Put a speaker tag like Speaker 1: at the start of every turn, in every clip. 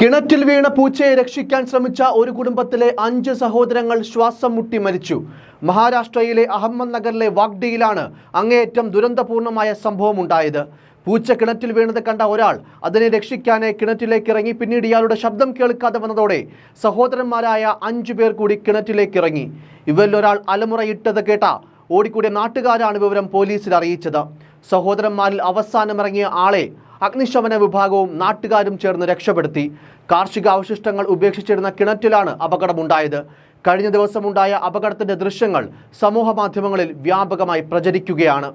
Speaker 1: കിണറ്റിൽ വീണ പൂച്ചയെ രക്ഷിക്കാൻ ശ്രമിച്ച ഒരു കുടുംബത്തിലെ അഞ്ച് സഹോദരങ്ങൾ ശ്വാസം മുട്ടി മരിച്ചു. മഹാരാഷ്ട്രയിലെ അഹമ്മദ് നഗറിലെ വാഗ്ഡിയിലാണ് അങ്ങേയറ്റം ദുരന്തപൂർണമായ സംഭവം ഉണ്ടായത് പൂച്ച കിണറ്റിൽ വീണത് കണ്ട ഒരാൾ അതിനെ രക്ഷിക്കാനേ കിണറ്റിലേക്ക് ഇറങ്ങി പിന്നീട് ഇയാളുടെ ശബ്ദം കേൾക്കാതെ വന്നതോടെ സഹോദരന്മാരായ അഞ്ചു പേർ കൂടി കിണറ്റിലേക്ക് ഇറങ്ങി ഇവരിൽ ഒരാൾ അലമുറയിട്ടത് കേട്ട ഓടിക്കൂടിയ നാട്ടുകാരാണ് വിവരം പോലീസിൽ അറിയിച്ചത്. സഹോദരന്മാരിൽ അവസാനമിറങ്ങിയ ആളെ അഗ്നിശമന വിഭാഗവും നാട്ടുകാരും ചേർന്ന് രക്ഷപ്പെടുത്തി. കാർഷിക അവശിഷ്ടങ്ങൾ ഉപേക്ഷിച്ചിരുന്ന കിണറ്റിലാണ് അപകടമുണ്ടായത്. കഴിഞ്ഞ ദിവസമുണ്ടായ അപകടത്തിന്റെ ദൃശ്യങ്ങൾ സമൂഹ മാധ്യമങ്ങളിൽ വ്യാപകമായി പ്രചരിക്കുകയാണ്.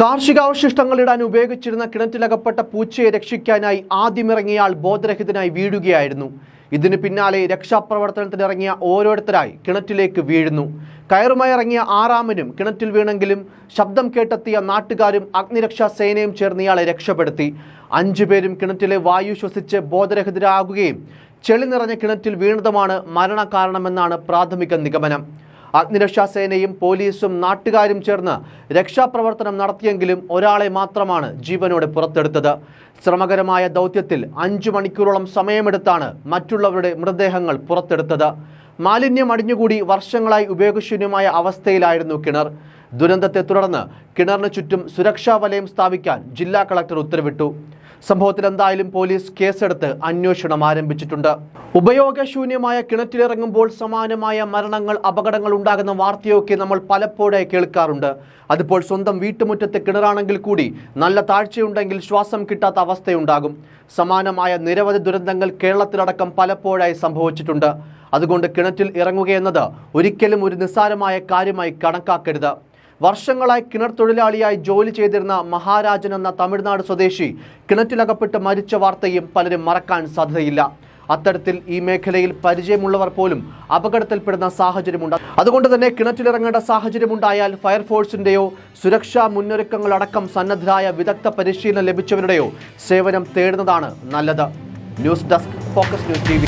Speaker 1: കാർഷികാവശിഷ്ടങ്ങൾ ഇടാൻ ഉപയോഗിച്ചിരുന്ന കിണറ്റിലകപ്പെട്ട പൂച്ചയെ രക്ഷിക്കാനായി ആദ്യമിറങ്ങിയയാൾ ബോധരഹിതനായി വീഴുകയായിരുന്നു. ഇതിനു പിന്നാലെ രക്ഷാപ്രവർത്തനത്തിനിറങ്ങിയ ഓരോരുത്തരായി കിണറ്റിലേക്ക് വീഴുന്നു. കയറുമായി ഇറങ്ങിയ ആറാമനും കിണറ്റിൽ വീണെങ്കിലും ശബ്ദം കേട്ടെത്തിയ നാട്ടുകാരും അഗ്നിരക്ഷാ സേനയും ചേർന്ന് ഇയാളെ രക്ഷപ്പെടുത്തി. അഞ്ചുപേരും കിണറ്റിലെ വായു ശ്വസിച്ച് ബോധരഹിതരാകുകയും ചെളി നിറഞ്ഞ കിണറ്റിൽ വീണതുമാണ് മരണകാരണമെന്നാണ് പ്രാഥമിക നിഗമനം. അഗ്നിരക്ഷാ സേനയും പോലീസും നാട്ടുകാരും ചേർന്ന് രക്ഷാപ്രവർത്തനം നടത്തിയെങ്കിലും ഒരാളെ മാത്രമാണ് ജീവനോടെ പുറത്തെടുത്തത്. ശ്രമകരമായ ദൗത്യത്തിൽ അഞ്ചു മണിക്കൂറോളം സമയമെടുത്താണ് മറ്റുള്ളവരുടെ മൃതദേഹങ്ങൾ പുറത്തെടുത്തത്. മാലിന്യം അടിഞ്ഞുകൂടി വർഷങ്ങളായി ഉപയോഗശൂന്യമായ അവസ്ഥയിലായിരുന്നു കിണർ. ദുരന്തത്തെ തുടർന്ന് കിണറിന് ചുറ്റും സുരക്ഷാ വലയം സ്ഥാപിക്കാൻ ജില്ലാ കളക്ടർ ഉത്തരവിട്ടു. സംഭവത്തിൽ എന്തായാലും പോലീസ് കേസെടുത്ത് അന്വേഷണം ആരംഭിച്ചിട്ടുണ്ട്. ഉപയോഗശൂന്യമായ കിണറ്റിലിറങ്ങുമ്പോൾ സമാനമായ മരണങ്ങൾ അപകടങ്ങൾ ഉണ്ടാകുന്ന വാർത്തയൊക്കെ നമ്മൾ പലപ്പോഴായി കേൾക്കാറുണ്ട്. അതിപ്പോൾ സ്വന്തം വീട്ടുമുറ്റത്ത് കിണറാണെങ്കിൽ കൂടി നല്ല താഴ്ചയുണ്ടെങ്കിൽ ശ്വാസം കിട്ടാത്ത അവസ്ഥയുണ്ടാകും. സമാനമായ നിരവധി ദുരന്തങ്ങൾ കേരളത്തിലടക്കം പലപ്പോഴായി സംഭവിച്ചിട്ടുണ്ട്. അതുകൊണ്ട് കിണറ്റിൽ ഇറങ്ങുകയെന്നത് ഒരിക്കലും ഒരു നിസ്സാരമായ കാര്യമായി കണക്കാക്കരുത്. വർഷങ്ങളായി കിണർ തൊഴിലാളിയായി ജോലി ചെയ്തിരുന്ന മഹാരാജൻ എന്ന തമിഴ്നാട് സ്വദേശി കിണറ്റിലകപ്പെട്ട് മരിച്ച വാർത്തയും പലരും മറക്കാൻ സാധ്യതയില്ല. അത്തരത്തിൽ ഈ മേഖലയിൽ പരിചയമുള്ളവർ പോലും അപകടത്തിൽപ്പെടുന്ന സാഹചര്യമുണ്ട്. അതുകൊണ്ട് തന്നെ കിണറ്റിലിറങ്ങേണ്ട സാഹചര്യമുണ്ടായാൽ ഫയർഫോഴ്സിന്റെയോ സുരക്ഷാ മുന്നൊരുക്കങ്ങളടക്കം സന്നദ്ധരായ വിദഗ്ധ പരിശീലനം ലഭിച്ചവരുടെയോ സേവനം തേടുന്നതാണ് നല്ലത്. News desk focus news T